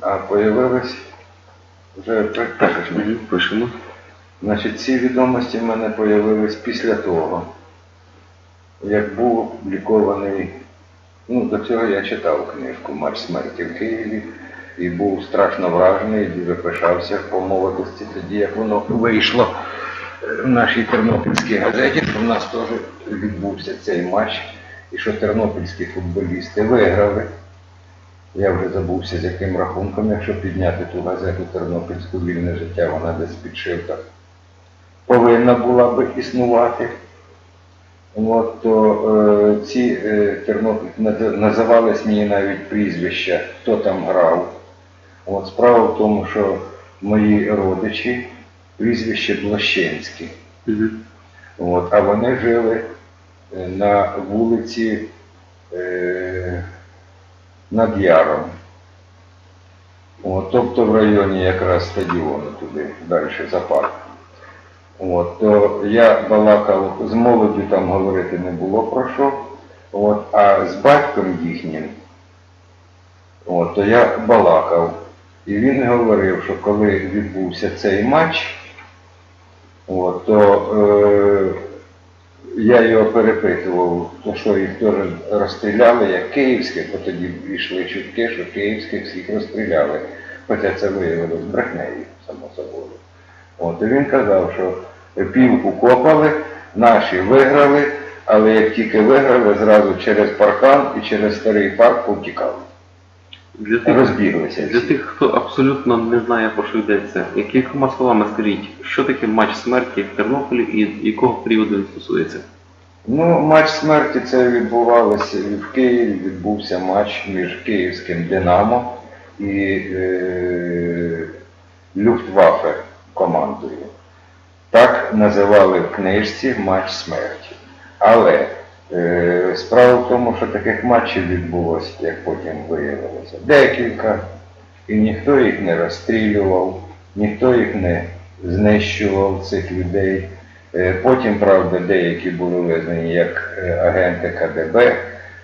А появились вже мені. Пишемо. Значить, ці відомості в мене появились після того, як був лікований. Ну, до цього я читав книжку Марш смерті в Києві і був страшно вражений, дуже пишався по молодості тоді, як воно вийшло е, в нашій тернопільській газеті, що в нас теж відбувся цей матч, і що тернопільські футболісти виграли. Я вже забувся з яким рахунком, якщо підняти ту газету Тернопільську вільне життя, вона десь підшивка повинна була би існувати. От, то е, ці е, Тернопіль називались мені навіть прізвища, хто там грав. От, справа в тому, що мої родичі прізвище Блощенські. Мгм. От, а вони жили е, на вулиці е, над Яром. От, тобто в районі якраз стадіону туди, далі за парк. От, то я балакав, з молоддю там говорити не було про що. От, а з батьком їхнім, от, то я балакав. І він говорив, що коли відбувся цей матч, От, то е, я його перепитував, то що їх теж розстріляли, як київських, бо тоді йшли чутки, що київських всіх розстріляли. Хоча це виявилось брехнею, само собою. От, і він казав, що півку копали, наші виграли, але як тільки виграли, зразу через паркан і через старий парк повтікали. Для тих, Розбіглися. для тих, хто абсолютно не знає, про що йдеться, якими словами скажіть, що таке матч смерті в Тернополі і якого періоду він стосується? Ну, матч смерті це відбувалося в Києві, відбувся матч між київським Динамо і е, Люфтваффе командою. Так називали в книжці матч смерті. Але справа в тому, що таких матчів відбулося, як потім виявилося, декілька, і ніхто їх не розстрілював, ніхто їх не знищував цих людей. Е, Потім, правда, деякі були визнані як е, агенти КДБ.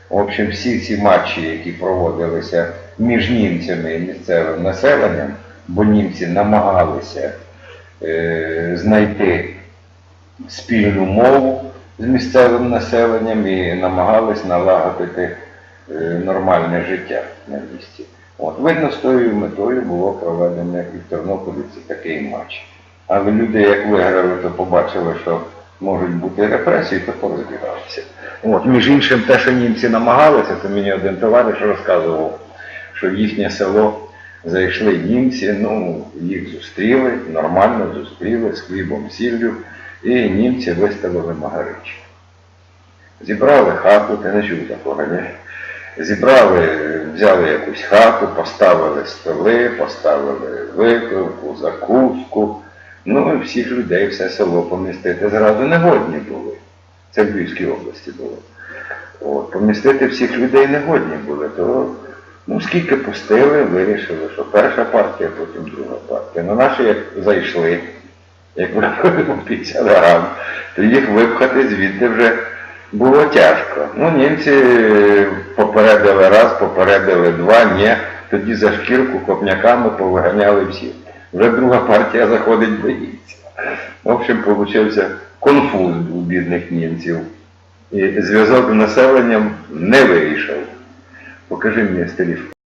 В общем, всі ці матчі, які проводилися між німцями і місцевим населенням, бо німці намагалися е, знайти спільну мову з місцевим населенням і намагались налагодити е, нормальне життя на місці. От, видно, з тою метою було проведено і в Тернополі це такий матч. Але люди, як виграли, то побачили, що можуть бути репресії, то порозбігалися. От, між іншим, те, що німці намагалися, то мені один товариш розказував, що в їхнє село зайшли німці, ну, їх зустріли, нормально зустріли з хлібом, сіллю, і німці виставили магарич. Зібрали хату, ти не чув такого, ні? Зібрали, взяли якусь хату, поставили столи, поставили випивку, закуску. Ну і всіх людей, все село помістити зразу не годні були. Це в Львівській області було. От, помістити всіх людей не годні були, то ну, скільки пустили, вирішили, що перша партія, потім друга партія. Ну наші як зайшли, як випили по 50 грам, то їх випхати звідти вже було тяжко. Ну, німці попередили раз, попередили два, ні. Тоді за шкірку копняками повиганяли всіх. Вже друга партія заходить боїться. В общем, получився конфуз у бідних німців. І зв'язок з населенням не вийшов. Покажи мені стилів.